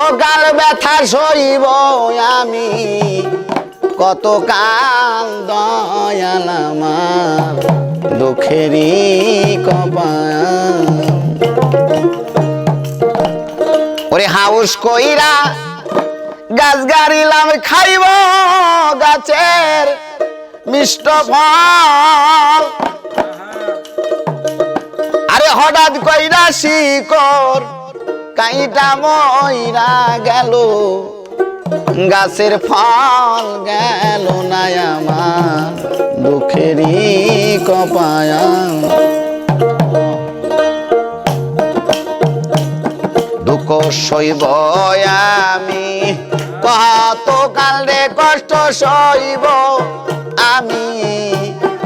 গাল ব্যথা সইব আমি। কত কাল দয়াল আমার দুঃখেরই ওরে হাউস কইরা গাছ গাড়িলাম খাইব গাছের মিষ্ট ফল। আরে হঠাৎ কইরা শিকর কাইটা মইরা গেল, গাছের ফল গেল না আমার দুঃখেরই কপায়া সইব আমি, কত কাল রে কষ্ট সইব আমি,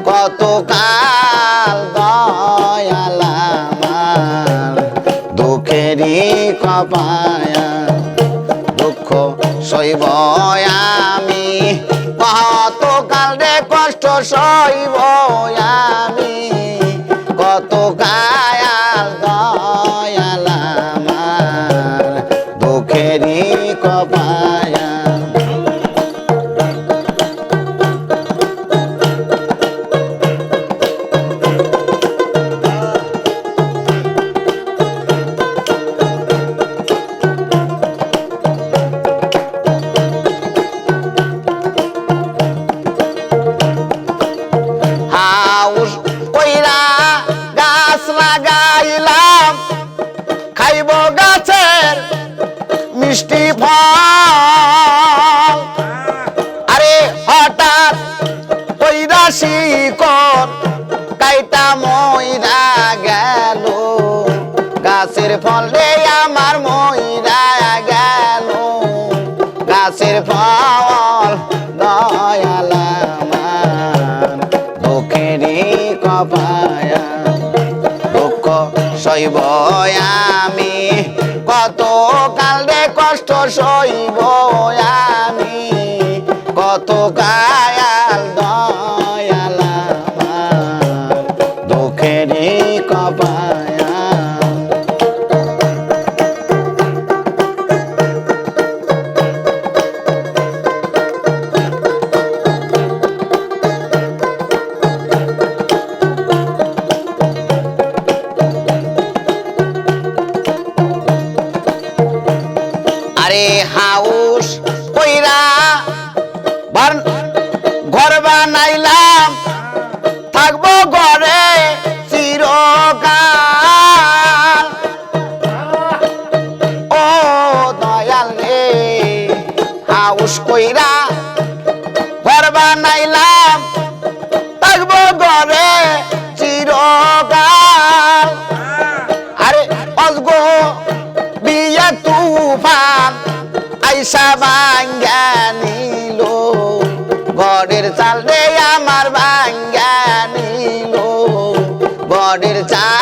কত কাল কপায়া দুঃখ সইব আমি। কত কাল রে কষ্ট সইব কপায়া দুঃখ সইব আমি কত কাল রে কষ্ট সইব আমি কত কায়াল দয়ালা দুঃখেরই হাউস কইরা ঘর বানাইলাম, থাকব ঘরে চিরকাল। আরে অজগো বিয়া তুফান, আইসা ভাঙ্গা নিল। গড়ের চাল রে আমার ভাঙ্গা নিল। গড়ের চায়াল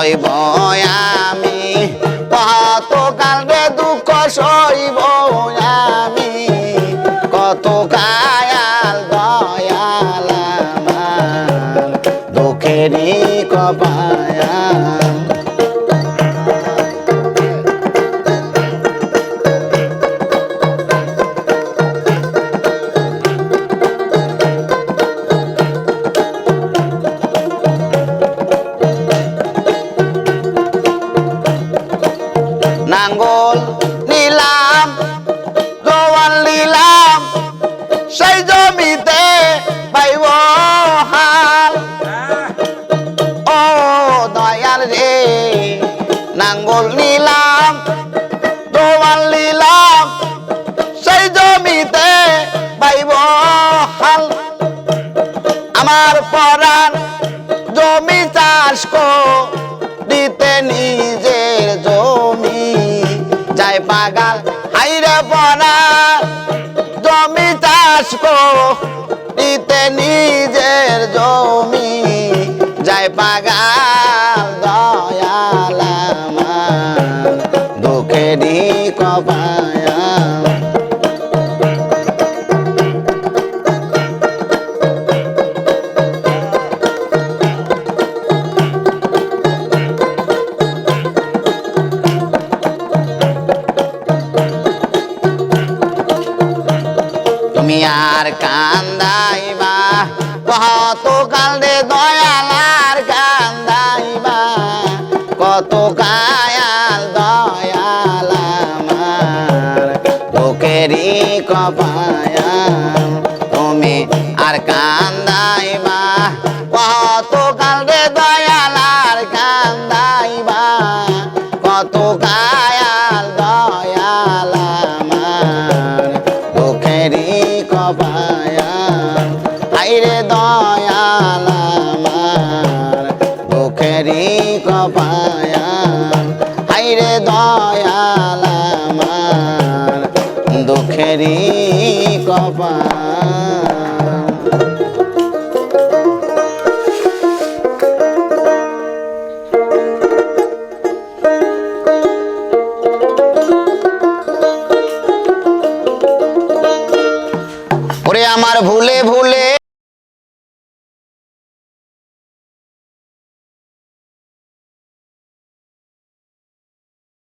সইব আমি কত কাল দুঃখ সইব আমি কত কায়াল দয়াল দুঃখেরই কপায়া নিজের জমি। যাই পাগাল হাইরে পরাণ জমি চাষ কো নিজের জমি। যাই পাগাল আর কান্দাইবা কত কাল রে দয়াল আর কান্দাইবা কত কায়াল দয়াল আমার তোকেরই কপায় কপায়াল আইরে দয়াল আমার দুঃখেরই কপাল। আমার ভুলে ভুলে